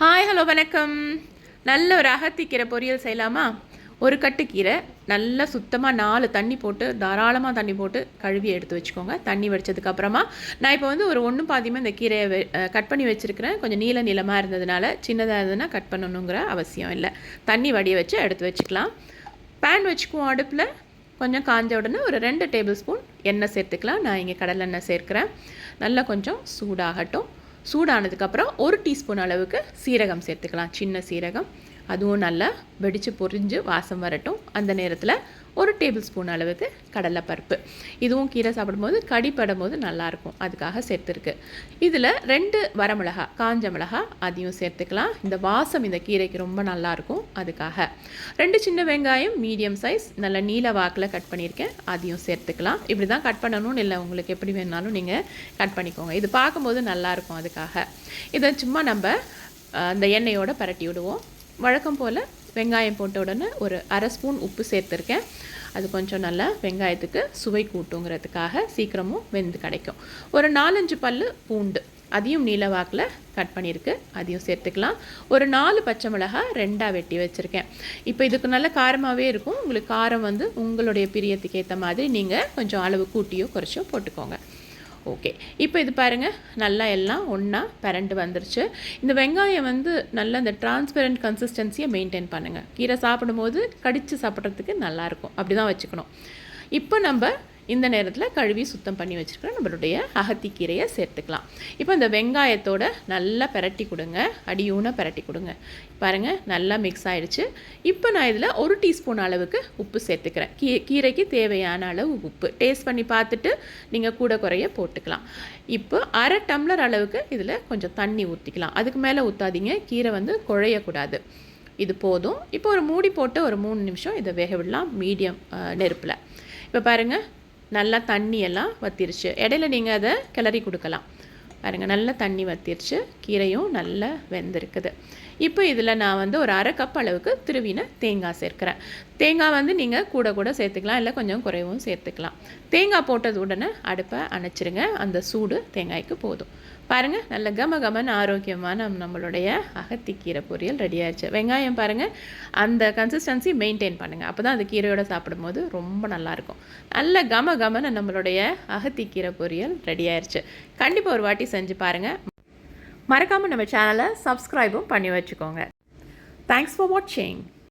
Hi hello வணக்கம். நல்ல ஒரு அகத்திக்கீரை பொரியல் செய்யலாமா? ஒரு கட்டு கீரை நல்லா சுத்தமாக நாலு தண்ணி போட்டு தாராளமாக தண்ணி போட்டு கழுவி எடுத்து வச்சுக்கோங்க. தண்ணி வடித்ததுக்கப்புறமா நான் இப்போ வந்து ஒரு ஒன்றும் பாதியமாக இந்த கீரையை கட் பண்ணி வச்சுருக்கிறேன். கொஞ்சம் நீள நீளமாக இருந்ததுனால சின்னதாக இருந்ததுன்னா கட் பண்ணணுங்கிற அவசியம் இல்லை. தண்ணி வடிய வச்சு எடுத்து வச்சுக்கலாம். பேன் வச்சுக்குவோம் அடுப்பில். கொஞ்சம் காஞ்ச உடனே ஒரு ரெண்டு டேபிள் ஸ்பூன் எண்ணெய் சேர்த்துக்கலாம். நான் இங்கே கடலெண்ணெய் சேர்க்குறேன். நல்லா கொஞ்சம் சூடாகட்டும். சூடானதுக்கப்புறம் ஒரு டீஸ்பூன் அளவுக்கு சீரகம் சேர்த்துக்கலாம். சின்ன சீரகம். அதுவும் நல்லா வெடித்து பொரிஞ்சு வாசம் வரட்டும். அந்த நேரத்தில் ஒரு டேபிள் ஸ்பூன் அளவுக்கு கடலைப்பருப்பு. இதுவும் கீரை சாப்பிடும்போது கடிப்படும் போது நல்லாயிருக்கும். அதுக்காக சேர்த்துருக்கு. இதில் ரெண்டு வரமிளகா காஞ்ச மிளகா அதையும் சேர்த்துக்கலாம். இந்த வாசம் இந்த கீரைக்கு ரொம்ப நல்லாயிருக்கும். அதுக்காக ரெண்டு சின்ன வெங்காயம் மீடியம் சைஸ் நல்ல நீல வாக்கில் கட் பண்ணியிருக்கேன். அதையும் சேர்த்துக்கலாம். இப்படி தான் கட் பண்ணணும்னு இல்லை உங்களுக்கு எப்படி வேணாலும் நீங்கள் கட் பண்ணிக்கோங்க. இது பார்க்கும்போது நல்லாயிருக்கும் அதுக்காக. இதை சும்மா நம்ம அந்த எண்ணெயோடு பரட்டி விடுவோம். வழக்கம் போல் வெங்காயம் போட்ட உடனே ஒரு அரை ஸ்பூன் உப்பு சேர்த்துருக்கேன். அது கொஞ்சம் நல்லா வெங்காயத்துக்கு சுவை கூட்டுங்கிறதுக்காக சீக்கிரமும் வெந்து கிடைக்கும். ஒரு நாலஞ்சு பல்லு பூண்டு. அதையும் நீலவாக்கில் கட் பண்ணியிருக்கு. அதையும் சேர்த்துக்கலாம். ஒரு நாலு பச்சை மிளகாய் ரெண்டாக வெட்டி வச்சுருக்கேன். இப்போ இதுக்கு நல்ல காரமாகவே இருக்கும். உங்களுக்கு காரம் வந்து உங்களுடைய பிரியத்துக்கு ஏற்ற மாதிரி நீங்கள் கொஞ்சம் அளவு கூட்டியோ குறைச்சோ போட்டுக்கோங்க. ஓகே இப்போ இது பாருங்கள் நல்லா எல்லாம் ஒன்றா பரண்டு வந்துருச்சு. இந்த வெங்காயம் வந்து நல்லா இந்த டிரான்ஸ்பெரண்ட் கன்சிஸ்டன்சியை மெயின்டைன் பண்ணுங்கள் கீரை சாப்பிடும்போது கடித்து சாப்பிட்றதுக்கு நல்லாயிருக்கும் அப்படி தான் வச்சுக்கணும். இப்போ நம்ம இந்த நேரத்தில் கழுவி சுத்தம் பண்ணி வச்சுருக்கிற நம்மளுடைய அகத்திக்கீரையை சேர்த்துக்கலாம். இப்போ இந்த வெங்காயத்தோட நல்லா பிரட்டி கொடுங்க. அடியூன பிரட்டி கொடுங்க. பாருங்கள் நல்லா மிக்ஸ் ஆகிடுச்சு இப்போ நான் இதில் ஒரு டீஸ்பூன் அளவுக்கு உப்பு சேர்த்துக்கிறேன். கீ கீரைக்கு தேவையான அளவு உப்பு. டேஸ்ட் பண்ணி பார்த்துட்டு நீங்கள் கூட குறைய போட்டுக்கலாம். இப்போ அரை டம்ளர் அளவுக்கு இதில் கொஞ்சம் தண்ணி ஊற்றிக்கலாம் அதுக்கு மேலே ஊற்றாதீங்க கீரை வந்து குழையக்கூடாது. இது போதும். இப்போ ஒரு மூடி போட்டு ஒரு மூணு நிமிஷம் இதை வேக விடலாம். மீடியம் நெருப்பில். இப்போ பாருங்கள் நல்லா தண்ணி எல்லாம் வத்திருச்சு. இடையில நீங்கள் அதை கிளறி கொடுக்கலாம். பாருங்கள் நல்லா தண்ணி வத்திருச்சு. கீரையும் நல்லா வெந்திருக்குது. இப்போ இதில் நான் வந்து ஒரு அரை கப் அளவுக்கு திருவின தேங்காய் சேர்க்குறேன். தேங்காய் வந்து நீங்கள் கூட கூட சேர்த்துக்கலாம் இல்லை கொஞ்சம் குறைவும் சேர்த்துக்கலாம். தேங்காய் போட்டது உடனே அடுப்பை அணைச்சிருங்க. அந்த சூடு தேங்காய்க்கு போதும். பாருங்கள் நல்ல கம கமன்னு ஆரோக்கியமான நம்மளுடைய அகத்திக்கீரை பொரியல் ரெடி ஆயிடுச்சு. வெங்காயம் பாருங்கள் அந்த கன்சிஸ்டன்சி மெயின்டைன் பண்ணுங்கள் அப்போ தான் அந்த கீரையோட சாப்பிடும்போது ரொம்ப நல்லாயிருக்கும். நல்ல கம கமன நம்மளுடைய அகத்திக்கீரை பொரியல் ரெடி ஆயிடுச்சு. கண்டிப்பாக ஒரு வாட்டி செஞ்சு பாருங்கள் மறக்காமல் நம்ம சேனலை சப்ஸ்கிரைபும் பண்ணி வச்சுக்கோங்க. தேங்க்ஸ் ஃபார் வாட்சிங்